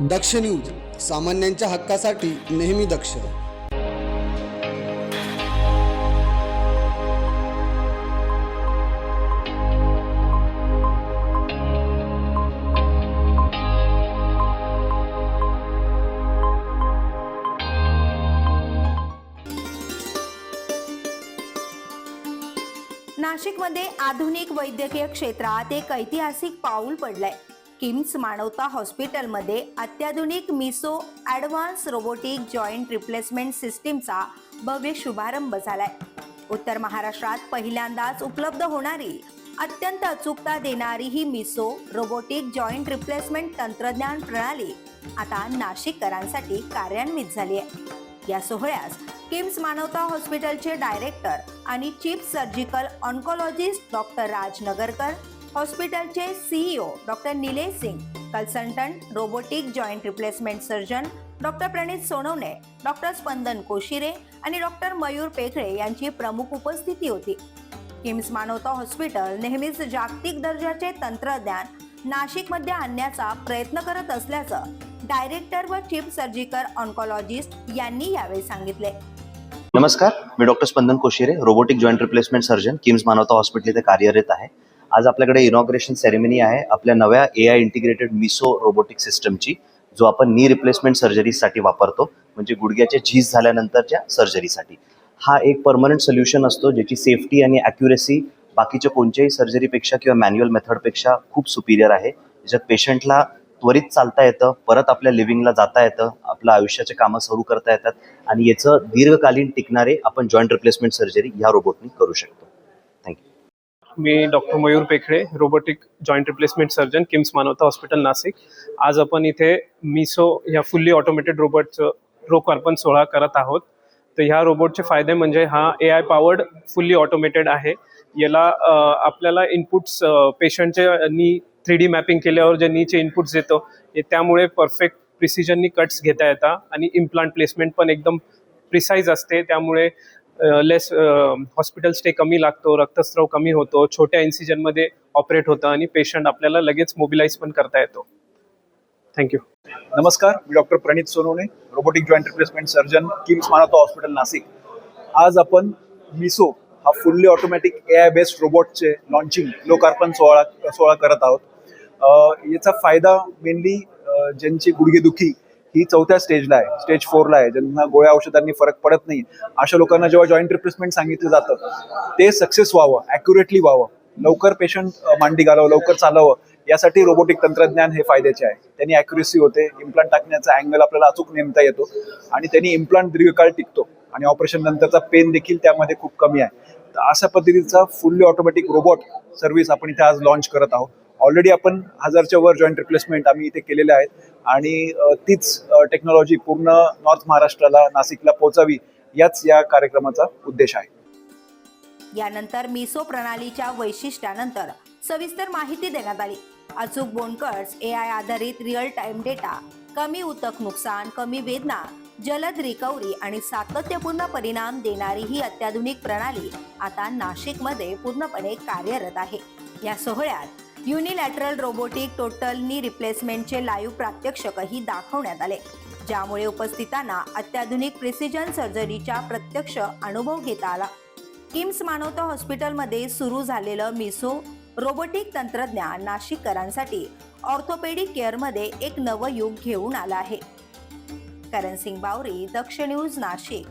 दक्ष news सामान्यांच्या हक्कासाठी नेहमी दक्ष. नाशिकमध्ये आधुनिक वैद्यकीय क्षेत्रात एक ऐतिहासिक पाऊल पडलंय. किम्स मानवता हॉस्पिटलमध्ये अत्याधुनिक MISSO advance robotic joint replacement सिस्टीमचा भव्य शुभारंभ झालाय. उत्तर महाराष्ट्रात पहिल्यांदाच उपलब्ध होणारी अत्यंत अचूकता देणारी ही मिसो रोबोटिक जॉईंट रिप्लेसमेंट तंत्रज्ञान प्रणाली आता नाशिककरांसाठी कार्यान्वित झाली आहे. या सोहळ्यास किम्स मानवता हॉस्पिटलचे डायरेक्टर आणि chief surgical oncologist doctor Raj Nagarkar हॉस्पिटलचे CEO doctor Nilesh Singh consultant robotic joint replacement surgeon doctor Pranit Sonawane doctor Spandan Koshire आणि डॉक्टर मयूर पेखळे यांची प्रमुख उपस्थिती होती. किम्स मानवता हॉस्पिटल नेहमीच जागतिक दर्जाचे तंत्रज्ञान नाशिकमध्ये आणण्याचा प्रयत्न करत असल्याचं डायरेक्टर व चीफ सर्जिकल ऑन्कॉलॉजिस्ट यांनी यावेळी सांगितले. नमस्कार मी doctor Spandan Koshire robotic joint replacement surgeon KIMS Manavata hospital इथे कार्यरत आहे. आज आपल्याकडे इनॉग्रेशन सेरेमनी आहे. आपल्या नव्या A I integrated MISSO robotic सिस्टमची जो आपण नी रिप्लेसमेंट सर्जरीसाठी वापरतो म्हणजे गुडघ्याच्या झीज झाल्यानंतरच्या सर्जरीसाठी हा एक परमनंट सोल्युशन असतो ज्याची सेफ्टी आणि ॲक्युरेसी बाकीच्या कोणत्याही सर्जरीपेक्षा किंवा मॅन्युअल मेथडपेक्षा खूप सुपिरियर आहे. ज्यात पेशंटला त्वरित चालता येतं परत आपल्या लिव्हिंगला जाता येतं आपलं आयुष्याचे कामं सुरू करता येतात आणि याचं दीर्घकालीन टिकणारे आपण जॉईंट रिप्लेसमेंट सर्जरी ह्या रोबोटनी करू शकतो. मी doctor Mayur Pekhale robotic joint replacement surgeon KIMS Manavata hospital Nashik. आज आपण इथे मिसो ह्या फुल्ली ऑटोमेटेड रोबोटचं रोक सोहळा करत आहोत. तर ह्या रोबोटचे फायदे म्हणजे हा A I powered fully automated आहे. याला आपल्याला इनपुट्स पेशंटचे नी थ्री डी मॅपिंग केल्यावर जे नीचे इनपुट्स येतो हे त्यामुळे परफेक्ट प्रिसिजननी कट्स घेता येतात आणि इम्प्लांट प्लेसमेंट पण एकदम प्रिसाईज असते. त्यामुळे लेस हॉस्पिटल स्टे कमी लागतो रक्तस्राव कमी होतो छोट्या इन्सिजनमध्ये ऑपरेट होतं आणि पेशंट आपल्याला लगेच मोबिलाइज पण करता येतो. थँक्यू नमस्कार मी doctor Pranit Sonawane robotic joint replacement surgeon KIMS Manavata hospital Nashik. आज आपण मिसो हा fully automatic A I based रोबोटचे launching लोकार्पण सोहळा सोहळा करत आहोत. याचा फायदा मेनली ज्यांची गुडघेदुखी ही चौथ्या स्टेजला आहे. स्टेज फोरला आहे. ज्यांना गोळ्या औषधांनी फरक पडत नाही. अशा लोकांना जेव्हा जॉईंट रिप्लेसमेंट सांगितलं जातं ते सक्सेस व्हावं ॲक्युरेटली व्हावं. लवकर पेशंट मांडी घालावं लवकर चालावं. यासाठी रोबोटिक तंत्रज्ञान हे फायद्याचे आहे. त्यांनी ॲक्युरेसी होते. इम्प्लांट टाकण्याचा अँगल आपल्याला अचूक नेमता येतो. आणि त्यांनी इम्प्लांट दीर्घकाळ टिकतो. आणि ऑपरेशन नंतरचा पेन देखील त्यामध्ये खूप कमी आहे. तर अशा पद्धतीचा फुल्ली ऑटोमॅटिक रोबोट सर्व्हिस आपण इथे आज लॉन्च करत आहोत. ऑलरेडी आपण हजारच्या वर जॉईंट रिप्लेसमेंट आम्ही इथे केलेले आहेत. आणि तीच टेक्नॉलॉजी पूर्ण नॉर्थ महाराष्ट्राला नाशिकला पोहोचावी याच या कार्यक्रमाचा उद्देश आहे. यानंतर मिसो प्रणालीच्या वैशिष्ट्यानंतर सविस्तर माहिती देण्यात आली. अचूक बोनकर्स ए आय आधारित रिअल टाइम डेटा कमी उतक नुकसान कमी वेदना जलद रिकव्हरी आणि सातत्यपूर्ण परिणाम देणारी ही अत्याधुनिक प्रणाली आता नाशिकमध्ये पूर्णपणे कार्यरत आहे. या सोहळ्यात unilateral robotic total knee रिप्लेसमेंटचे live प्रात्यक्षकही दाखवण्यात आले. ज्यामुळे उपस्थितांना अत्याधुनिक प्रिसिजन सर्जरीचा प्रत्यक्ष अनुभव घेता आला. किम्स मानवता हॉस्पिटलमध्ये सुरू झालेलं मिसो रोबोटिक तंत्रज्ञान नाशिककरांसाठी ऑर्थोपेडिक केअरमध्ये एक नवं युग घेऊन आलं आहे. करण सिंग बावरी दक्ष न्यूज नाशिक.